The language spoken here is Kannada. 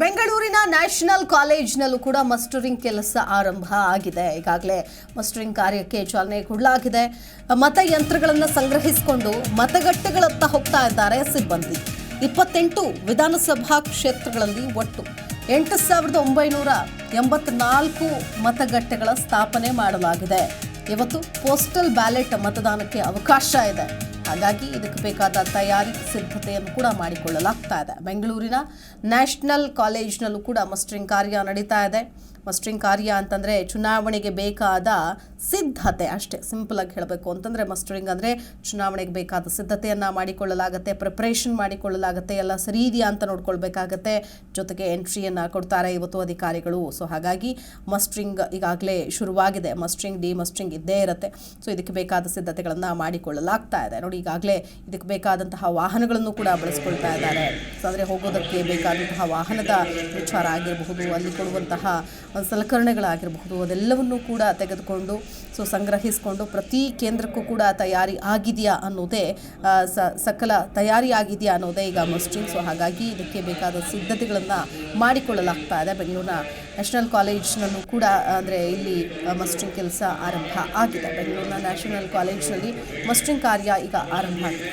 ಬೆಂಗಳೂರಿನ ನ್ಯಾಷನಲ್ ಕಾಲೇಜ್ನಲ್ಲೂ ಕೂಡ ಮಸ್ಟರಿಂಗ್ ಕೆಲಸ ಆರಂಭ ಆಗಿದೆ. ಈಗಾಗಲೇ ಮಸ್ಟರಿಂಗ್ ಕಾರ್ಯಕ್ಕೆ ಚಾಲನೆ ಕೊಡಲಾಗಿದೆ. ಮತಯಂತ್ರಗಳನ್ನು ಸಂಗ್ರಹಿಸಿಕೊಂಡು ಮತಗಟ್ಟೆಗಳತ್ತ ಹೋಗ್ತಾ ಇದ್ದಾರೆ ಸಿಬ್ಬಂದಿ. ಇಪ್ಪತ್ತೆಂಟು ವಿಧಾನಸಭಾ ಕ್ಷೇತ್ರಗಳಲ್ಲಿ ಒಟ್ಟು ಎಂಟು ಸಾವಿರದ ಒಂಬೈನೂರ ಎಂಬತ್ನಾಲ್ಕು ಮತಗಟ್ಟೆಗಳ ಸ್ಥಾಪನೆ ಮಾಡಲಾಗಿದೆ. ಇವತ್ತು ಪೋಸ್ಟಲ್ ಬ್ಯಾಲೆಟ್ ಮತದಾನಕ್ಕೆ ಅವಕಾಶ ಇದೆ. ಹಾಗಾಗಿ ಇದಕ್ಕೆ ಬೇಕಾದ ತಯಾರಿ, ಸಿದ್ಧತೆಯನ್ನು ಕೂಡ ಮಾಡಿಕೊಳ್ಳಲಾಗ್ತಾ ಇದೆ. ಬೆಂಗಳೂರಿನ ನ್ಯಾಷನಲ್ ಕಾಲೇಜ್ನಲ್ಲೂ ಕೂಡ ಮಸ್ಟ್ರಿಂಗ್ ಕಾರ್ಯ ನಡೀತಾ ಇದೆ. ಮಸ್ಟ್ರಿಂಗ್ ಕಾರ್ಯ ಅಂತಂದರೆ ಚುನಾವಣೆಗೆ ಬೇಕಾದ ಸಿದ್ಧತೆ ಅಷ್ಟೇ. ಸಿಂಪಲ್ ಆಗಿ ಹೇಳಬೇಕು ಅಂತಂದರೆ ಮಸ್ಟ್ರಿಂಗ್ ಅಂದರೆ ಚುನಾವಣೆಗೆ ಬೇಕಾದ ಸಿದ್ಧತೆಯನ್ನು ಮಾಡಿಕೊಳ್ಳಲಾಗುತ್ತೆ ಪ್ರಿಪ್ರೇಷನ್ ಮಾಡಿಕೊಳ್ಳಲಾಗುತ್ತೆ, ಎಲ್ಲ ಸರಿ ಇದೆಯಾ ಅಂತ ನೋಡ್ಕೊಳ್ಬೇಕಾಗತ್ತೆ. ಜೊತೆಗೆ ಎಂಟ್ರಿಯನ್ನು ಕೊಡ್ತಾರೆ ಇವತ್ತು ಅಧಿಕಾರಿಗಳು. ಸೊ ಹಾಗಾಗಿ ಮಸ್ಟ್ರಿಂಗ್ ಈಗಾಗಲೇ ಶುರುವಾಗಿದೆ. ಮಸ್ಟ್ರಿಂಗ್, ಡಿ ಮಸ್ಟ್ರಿಂಗ್ ಇದ್ದೇ ಇರುತ್ತೆ. ಸೊ ಇದಕ್ಕೆ ಬೇಕಾದ ಸಿದ್ಧತೆಗಳನ್ನು ಮಾಡಿಕೊಳ್ಳಲಾಗ್ತಾ ಇದೆ. ನೋಡಿ ಈಗಾಗಲೇ ಇದಕ್ಕೆ ಬೇಕಾದಂತಹ ವಾಹನಗಳನ್ನು ಕೂಡ ಬಳಸ್ಕೊಳ್ತಾ ಇದ್ದಾರೆ. ಸೊ ಅಂದರೆ ಹೋಗೋದಕ್ಕೆ ಬೇಕಾದಂತಹ ವಾಹನದ ವಿಚಾರ ಆಗಿರಬಹುದು, ಅಲ್ಲಿ ಕೊಡುವಂತಹ ಸಲಕರಣೆಗಳಾಗಿರಬಹುದು, ಅದೆಲ್ಲವನ್ನೂ ಕೂಡ ತೆಗೆದುಕೊಂಡು ಸೊ ಸಂಗ್ರಹಿಸಿಕೊಂಡು ಪ್ರತಿ ಕೇಂದ್ರಕ್ಕೂ ಕೂಡ ತಯಾರಿ ಆಗಿದೆಯಾ ಅನ್ನೋದೇ ಸಕಲ ತಯಾರಿ ಆಗಿದೆಯಾ ಅನ್ನೋದೇ ಈಗ ಮಸ್ಟಿಂಗ್ ಸೊ ಹಾಗಾಗಿ ಇದಕ್ಕೆ ಬೇಕಾದ ಸಿದ್ಧತೆಗಳನ್ನು ಮಾಡಿಕೊಳ್ಳಲಾಗ್ತಾ ಇದೆ. ಬೆಂಗಳೂರಿನ ನ್ಯಾಷನಲ್ ಕಾಲೇಜ್ನಲ್ಲೂ ಕೂಡ, ಅಂದರೆ ಇಲ್ಲಿ ಮಸ್ಟಿಂಗ್ ಕೆಲಸ ಆರಂಭ ಆಗಿದೆ. ಬೆಂಗಳೂರಿನ ನ್ಯಾಷನಲ್ ಕಾಲೇಜ್ನಲ್ಲಿ ಮಸ್ಟಿಂಗ್ ಕಾರ್ಯ ಈಗ ಆರಂಭ ಆಗಿದೆ.